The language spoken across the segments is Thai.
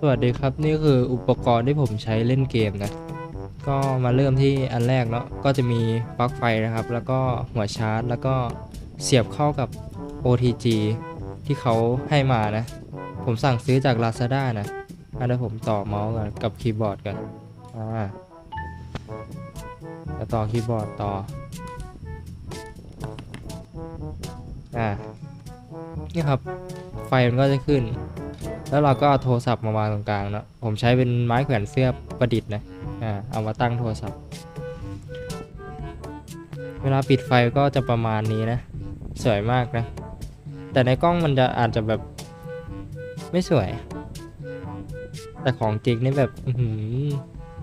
สวัสดีครับนี่คืออุปกรณ์ที่ผมใช้เล่นเกมนะ ก็มาเริ่มที่อันแรกเนาะก็จะมีปลั๊กไฟนะครับ แล้วก็หัวชาร์จ แล้วก็เสียบเข้ากับ OTG ที่เขาให้มานะ ผมสั่งซื้อจาก Lazada นะอันนี้ผมต่อเมาส์กันกับคีย์บอร์ดกันอ่าแล้วต่อคีย์บอร์ดต่ออ่านี่ครับไฟมันก็จะขึ้น แล้วเราก็เอาโทรศัพท์มาวางตรงกลางเนาะผมใช้เป็นไม้แขวนเสื้อประดิษฐ์นะอ่าเอามาตั้งโทรศัพท์ เวลาปิดไฟก็จะประมาณนี้นะ สวยมากนะ แต่ในกล้องมันจะอาจจะแบบไม่สวย แต่ของจริงนี่แบบอื้อหือ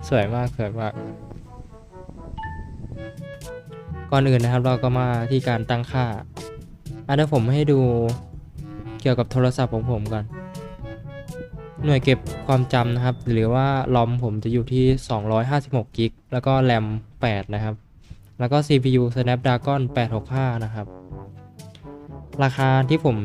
สวยมากสวยมาก ก่อนอื่นนะครับเราก็มาที่การตั้งค่าอะเดี๋ยวผมให้ดูเกี่ยวกับโทรศัพท์ของผมก่อน หน่วยเก็บความจำนะครับ หรือว่าลอมผมจะอยู่ที่ 256กิกแล้วก็แรม8 นะครับ แล้วก็ CPU Snapdragon 865 นะครับ ราคาที่ผม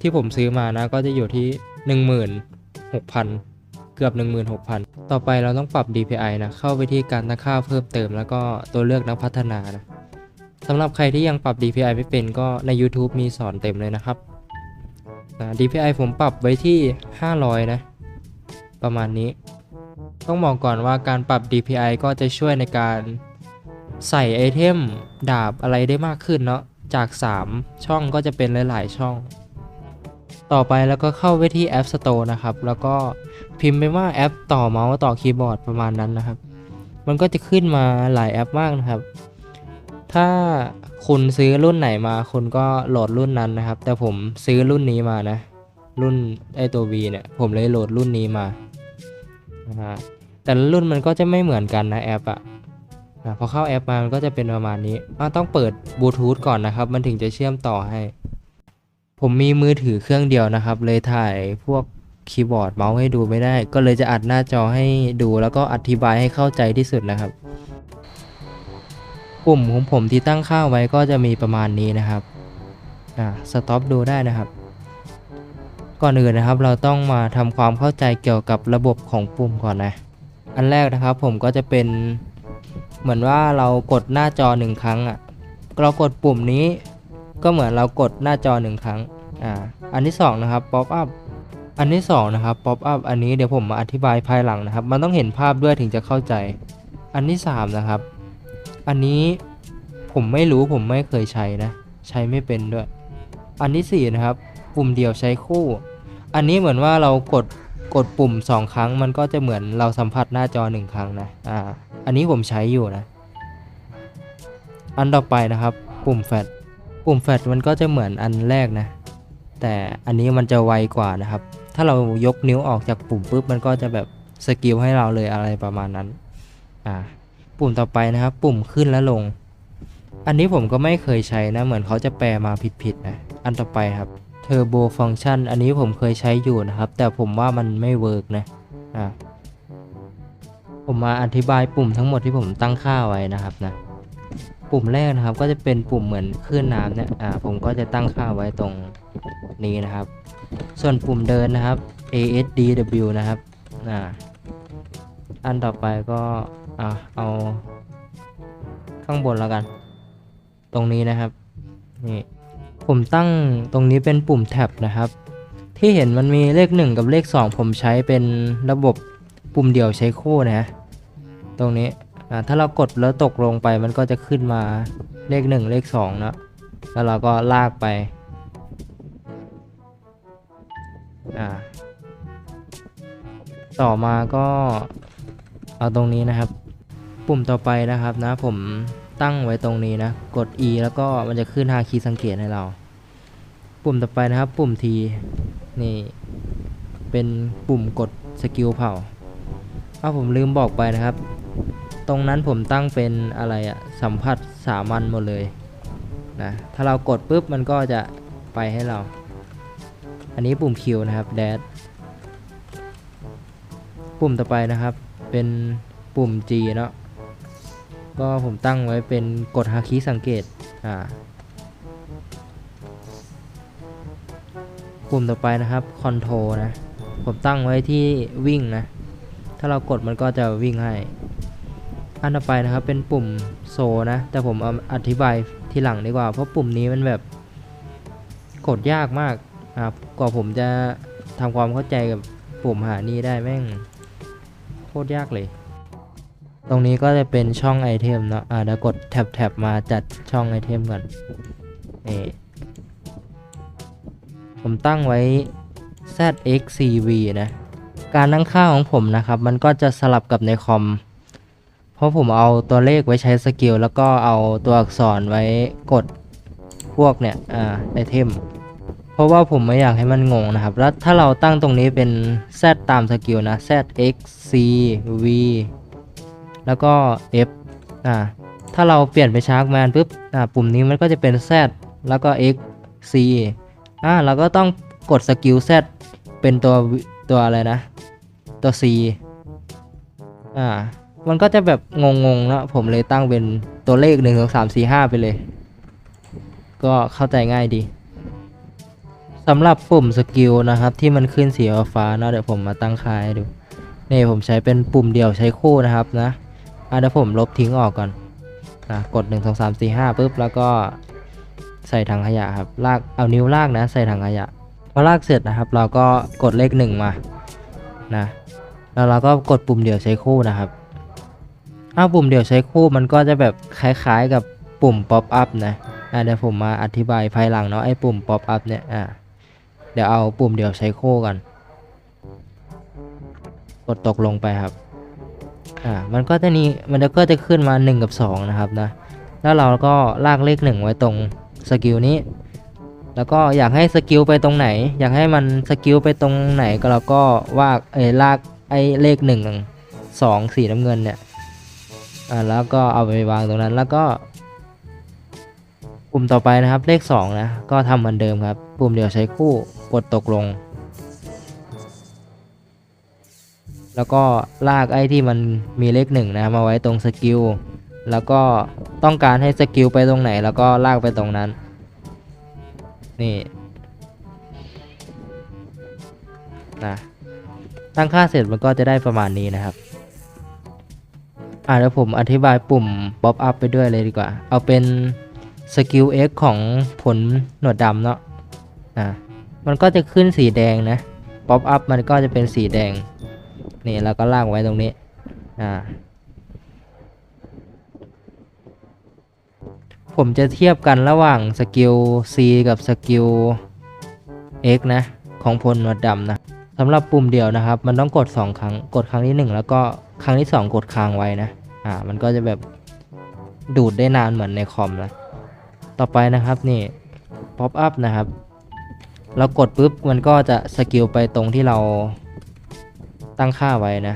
ที่ผมซื้อมานะก็จะอยู่ที่ 16,000 เกือบ 16,000 ต่อไปเราต้องปรับ DPI นะ เข้าไปที่การตั้งค่าเพิ่มเติม แล้วก็ตัวเลือกนักพัฒนานะสำหรับใครที่ยังปรับ DPI ไม่เป็นก็ใน YouTube มีสอนเต็มเลยนะครับ DPI ผมปรับไว้ที่ 500 นะ ประมาณนี้ ต้องบอกก่อนว่าการปรับ DPI ก็จะช่วยในการใส่ไอเทมดาบอะไรได้มากขึ้นเนาะจาก 3 ช่องก็จะเป็นหลาย ๆ ช่อง ต่อไปแล้วก็เข้าไปที่ App Store นะครับ แล้วก็พิมพ์ไปว่าแอปต่อเมาส์ต่อคีย์บอร์ดประมาณนั้นนะครับ มันก็จะขึ้นมาหลายแอปมากนะครับ ถ้าคุณซื้อรุ่นไหนมา คุณก็โหลดรุ่นนั้นนะครับ แต่ผมซื้อรุ่นนี้มานะ รุ่นไอตัว V เนี่ย ผมเลยโหลดรุ่นนี้มา นะฮะแต่ละรุ่นมันก็จะไม่เหมือนกันนะแอปอะ่ะพอเข้าแอปมามันก็จะเป็นประมาณนี้ต้องเปิดบลูทูธก่อนนะครับ มันถึงจะเชื่อมต่อให้ ผมมีมือถือเครื่องเดียวนะครับ เลยถ่ายพวกคีย์บอร์ดเมาส์ให้ดูไม่ได้ ก็เลยจะอัดหน้าจอให้ดู แล้วก็อธิบายให้เข้าใจที่สุดนะครับ ปุ่มของผมที่ตั้งค่าไว้ก็จะมีประมาณนี้นะครับ อ่า สต็อปดูได้นะครับ ก่อนอื่นนะครับ เราต้องมาทำความเข้าใจเกี่ยวกับระบบของปุ่มก่อนนะ อันแรกนะครับผมก็จะเป็นเหมือนว่าเรากดหน้าจอหนึ่งครั้งอะเรากดปุ่มนี้ก็เหมือนเรากดหน้าจอหนึ่งครั้งอ่าอันที่สองนะครับป๊อปอัพอันที่สองนะครับป๊อปอัพอันนี้เดี๋ยวผมมาอธิบายภายหลังนะครับ มันต้องเห็นภาพด้วยถึงจะเข้าใจ อันที่สามนะครับ อันนี้ผมไม่รู้ผมไม่เคยใช้นะ ใช้ไม่เป็นด้วย อันที่สี่นะครับ ปุ่มเดียวใช้คู่ อันนี้เหมือนว่าเรากดกดปุ่มสองครั้งมันก็จะเหมือนเราสัมผัสหน้าจอหนึ่งครั้งนะ อ่า อันนี้ผมใช้อยู่นะ อันต่อไปนะครับ ปุ่มแฟลชปุ่มแฟลชมันก็จะเหมือนอันแรกนะ แต่อันนี้มันจะไวกว่านะครับ ถ้าเรายกนิ้วออกจากปุ่มปุ๊บมันก็จะแบบสกิลให้เราเลยอะไรประมาณนั้น อ่า ปุ่มต่อไปนะครับ ปุ่มขึ้นและลง อันนี้ผมก็ไม่เคยใช้นะ เหมือนเขาจะแปลมาผิดๆนะ อันต่อไปครับ Turbo Function อันนี้ผมเคยใช้อยู่นะครับ แต่ผมว่ามันไม่เวิร์กนะอ่าผมมาอธิบายปุ่มทั้งหมดที่ผมตั้งค่าไว้นะครับนะปุ่มแรกนะครับก็จะเป็นปุ่มเหมือนคลื่นน้ำเนี่ยอ่าผมก็จะตั้งค่าไว้ตรงนี้นะครับ ส่วนปุ่มเดินนะครับ ASDW นะครับอ่าอันต่อไปก็อ่าเอาข้างบนแล้วกัน ตรงนี้นะครับนี่ ผมตั้งตรงนี้เป็นปุ่มแท็บนะครับ ที่เห็นมันมีเลข 1 กับเลข 2 ผมใช้เป็นระบบปุ่มเดี่ยวใช้คู่นะตรงนี้ถ้าเรากดแล้วตกลงไปมันก็จะขึ้นมาเลข 1 เลข2นะแล้วเราก็ลากไปอ่าต่อมาก็เอาตรงนี้นะครับ ปุ่มต่อไปนะครับนะผมตั้งไว้ตรงนี้นะ กด E แล้วก็มันจะขึ้นฮาคีย์สังเกตให้เรา ปุ่มต่อไปนะครับ ปุ่ม T นี่ เป็นปุ่มกดสกิลเผาอ้าผมลืมบอกไปนะครับ ตรงนั้นผมตั้งเป็นอะไรอะสัมผัสสามัญหมดเลยนะถ้าเรากดปุ๊บมันก็จะไปให้เรา อันนี้ปุ่ม Q นะครับแดดปุ่มต่อไปนะครับ เป็นปุ่ม G เนาะก็ผมตั้งไว้เป็นกดฮาคิสังเกตอ่า ปุ่มต่อไปนะครับคอนโทรนะผมตั้งไว้ที่วิ่งนะ ถ้าเรากดมันก็จะวิ่งให้ อันต่อไปนะครับเป็นปุ่มโซนะ แต่ผมเอาอธิบายทีหลังดีกว่า เพราะปุ่มนี้มันแบบกดยากมากครับกว่าผมจะทำความเข้าใจกับปุ่มหานี่ได้แม่งโคตรยากเลย ตรงนี้ก็จะเป็นช่องไอเทมเนาะอ่าเดี๋ยวกดแท็บแท็บมาจัดช่องไอเทมก่อนนี่ ผมตั้งไว้ ZXCV นะ การตั้งค่าของผมนะครับ มันก็จะสลับกับในคอม เพราะผมเอาตัวเลขไว้ใช้สกิล แล้วก็เอาตัวอักษรไว้กดพวกเนี่ย อ่าไอเทม เพราะว่าผมไม่อยากให้มันงงนะครับ แล้วถ้าเราตั้งตรงนี้เป็น Z ตามสกิลนะ Z X C V แล้วก็ F อ่าถ้าเราเปลี่ยนไปชาร์กแมนปุ๊บ อ่า ปุ่มนี้มันก็จะเป็น Z แล้วก็ X C อ่าเราก็ต้องกดสกิล Z เป็นตัวตัวอะไรนะ ตัว C อ่า มันก็จะแบบงงๆนะผมเลยตั้งเป็นตัวเลข1 2 3 4 5 ไปเลย ก็เข้าใจง่ายดีสำหรับปุ่มสกิลนะครับ ที่มันขึ้นสีฟ้านะเดี๋ยวผมมาตั้งค่าให้ดูนี่ผมใช้เป็นปุ่มเดียวใช้คู่นะครับนะอะเดี๋ยวผมลบทิ้งออกก่อนนะกด 1 2 3 4 5ปุ๊บแล้วก็ ใส่ถังขยะครับลากเอานิ้วลากนะ ใส่ถังขยะพอลากเสร็จนะครับ เราก็กดเลขหนึ่งมานะแล้วเราก็กดปุ่มเดี่ยวใช้คู่นะครับอ้าวปุ่มเดี่ยวใช้คู่มันก็จะแบบคล้ายๆกับปุ่ม pop up นะอะเดี๋ยวผมมาอธิบายภายหลังเนาะไอ้ปุ่ม pop up เนี่ยอะเดี๋ยวเอาปุ่มเดี่ยวใช้คู่กันกดตกลงไปครับ อ่า มันก็จะนี่มันก็จะขึ้นมา 1 กับ 2 นะครับนะ แล้วเราก็ลากเลข 1 ไว้ตรง สกิลนี้ แล้วก็อยากให้สกิลไปตรงไหน อยากให้มันสกิลไปตรงไหนก็เราก็วากเอ้ลากไอ้เลข1 2สีน้ำเงินเนี่ยอ่าแล้วก็เอาไปวางตรงนั้นแล้วก็ปุ่มต่อไปนะครับเลข 2 นะ ก็ทำเหมือนเดิมครับ ปุ่มเดียวใช้คู่กดตกลง แล้วก็ลากไอ้ที่มันมีเลขหนึ่งนะมาไว้ตรงสกิล แล้วก็ต้องการให้สกิลไปตรงไหน แล้วก็ลากไปตรงนั้น นี่นะตั้งค่าเสร็จมันก็จะได้ประมาณนี้นะครับ อ่าเดี๋ยวผมอธิบายปุ่ม pop up ไปด้วยเลยดีกว่า เอาเป็นสกิล X ของผลหนวดดำเนาะอ่ามันก็จะขึ้นสีแดงนะ pop up มันก็จะเป็นสีแดง นี่เราก็ลากไว้ตรงนี้ อ่า ผมจะเทียบกันระหว่างสกิล C กับสกิล X นะ ของพลหนวดดำนะสำหรับปุ่มเดียวนะครับ มันต้องกด 2 ครั้ง กดครั้งที่ 1 แล้วก็ครั้งที่ 2 กดค้างไว้นะ อ่า มันก็จะแบบดูดได้นานเหมือนในคอมนะต่อไปนะครับนี่ pop up นะครับ เรากดปุ๊บมันก็จะสกิลไปตรงที่เราตั้งค่าไว้นะ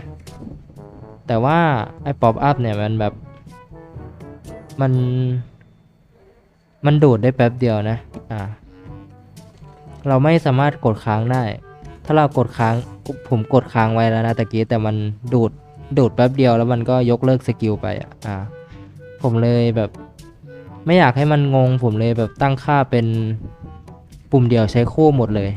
แต่ว่าไอ้ pop up เนี่ยมันแบบมัน มันดูดได้แป๊บเดียวนะ อ่า เราไม่สามารถกดค้างได้ ถ้าเรากดค้าง ผมกดค้างไว้แล้วนะตะกี้แต่มันดูด ดูดแป๊บเดียวแล้วมันก็ยกเลิกสกิลไป อะอ่าผมเลยแบบ ไม่อยากให้มันงง ผมเลยแบบตั้งค่าเป็นปุ่มเดียวใช้คู่หมดเลย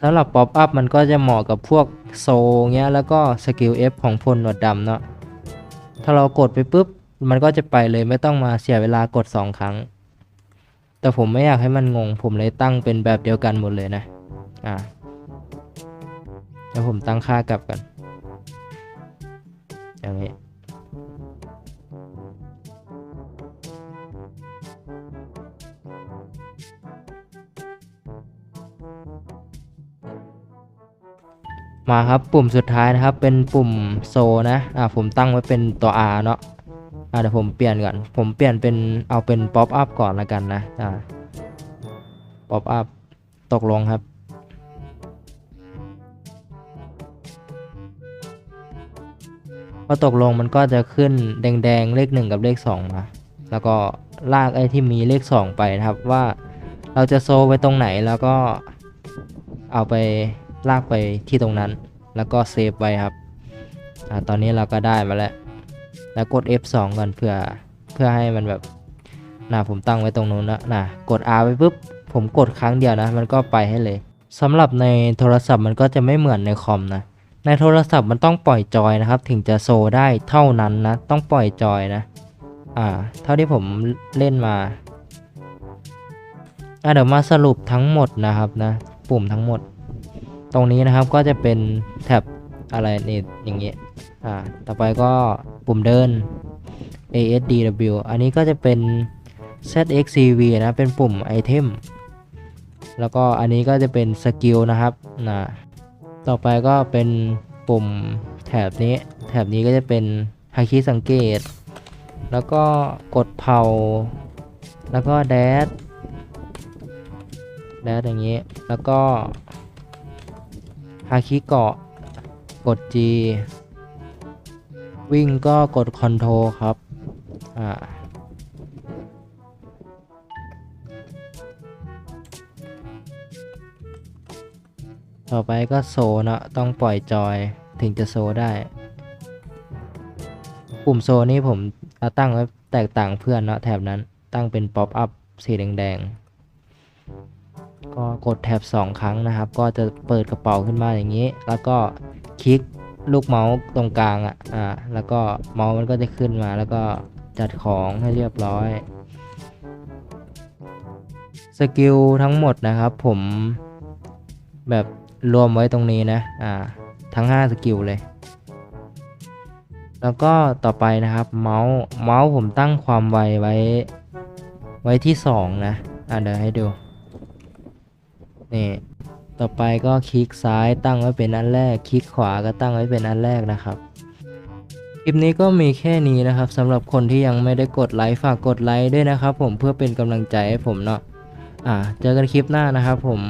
สำหรับ Pop Up มันก็จะเหมาะกับพวกโซเงี้ย แล้วก็สกิล F ของพลหนวดดำเนาะ ถ้าเรากดไปปุ๊บ มันก็จะไปเลยไม่ต้องมาเสียเวลากด 2 ครั้ง แต่ผมไม่อยากให้มันงง ผมเลยตั้งเป็นแบบเดียวกันหมดเลยนะ อ่าแล้วผมตั้งค่ากลับกันอย่างนี้ มาครับปุ่มสุดท้ายนะครับ เป็นปุ่มโซนะอ่าผมตั้งไว้เป็นตัว R เนาะอ่าเดี๋ยวผมเปลี่ยนก่อน ผมเปลี่ยนเป็นเอาเป็น pop up ก่อนละกันนะอ่า pop up ตกลงครับพอตกลงมันก็จะขึ้นแดงๆเลข 1 กับเลข 2 มา แล้วก็ลากไอ้ที่มีเลข 2 ไปนะครับว่าเราจะโซไว้ตรงไหนแล้วก็เอาไป ลากไปที่ตรงนั้น แล้วก็เซฟไว้ครับอ่าตอนนี้เราก็ได้มาแล้ว แล้วกด F2 ก่อนเพื่อเพื่อให้มันแบบน่ะผมตั้งไว้ตรงนู้นนะน่ะกด R ไปปุ๊บผผมกดครั้งเดียวนะ มันก็ไปให้เลยสำหรับในโทรศัพท์มันก็จะไม่เหมือนในคอมนะในโทรศัพท์มันต้องปล่อยจอยนะครับ ถึงจะโซได้เท่านั้นนะ ต้องปล่อยจอยนะ อ่า เท่าที่ผมเล่นมาอะเดี๋ยวมาสรุปทั้งหมดนะครับนะ ปุ่มทั้งหมด ตรงนี้นะครับก็จะเป็นแท็บอะไรนี่อย่างเงี้ยอ่าต่อไปก็ปุ่มเดิน ASDW อันนี้ก็จะเป็น ZXCV นะเป็นปุ่มไอเทมแล้วก็อันนี้ก็จะเป็นสกิลนะครับนะต่อไปก็เป็นปุ่มแถบนี้ แถบนี้ก็จะเป็นฮาคิสังเกต แล้วก็กดเผา แล้วก็แดดแดดอย่างนี้ แล้วก็ ฮาคิเกาะ กด G วิ่งก็กด Ctrl ครับ อ่า ต่อไปก็โซนะต้องปล่อยจอยถึงจะโซได้ ปุ่มโซนี่ผมตั้งไว้แตกต่างเพื่อนเนาะแถบนั้นตั้งเป็นป๊อปอัพสีแดงๆ ก็กดแท็บ 2 ครั้งนะครับ ก็จะเปิดกระเป๋าขึ้นมาอย่างนี้ แล้วก็คลิกลูกเมาส์ตรงกลางอะอ่าแล้วก็เมาส์มันก็จะขึ้นมาแล้วก็จัดของให้เรียบร้อยสกิลทั้งหมดนะครับผมแบบรวมไว้ตรงนี้นะอ่าทั้ง 5 สกิลเลย แล้วก็ต่อไปนะครับเมาส์เมาส์ผมตั้งความไวไว้ไว้ที่ 2 นะอ่าเดี๋ยวให้ดู นี่ต่อไปก็คลิกซ้ายตั้งไว้เป็นอันแรก คลิกขวาก็ตั้งไว้เป็นอันแรกนะครับคลิปนี้ก็มีแค่นี้นะครับสำหรับคนที่ยังไม่ได้กดไลค์ฝากกดไลค์ด้วยนะครับ ผมเพื่อเป็นกำลังใจให้ผมเนาะอ่าเจอกันคลิปหน้านะครับผม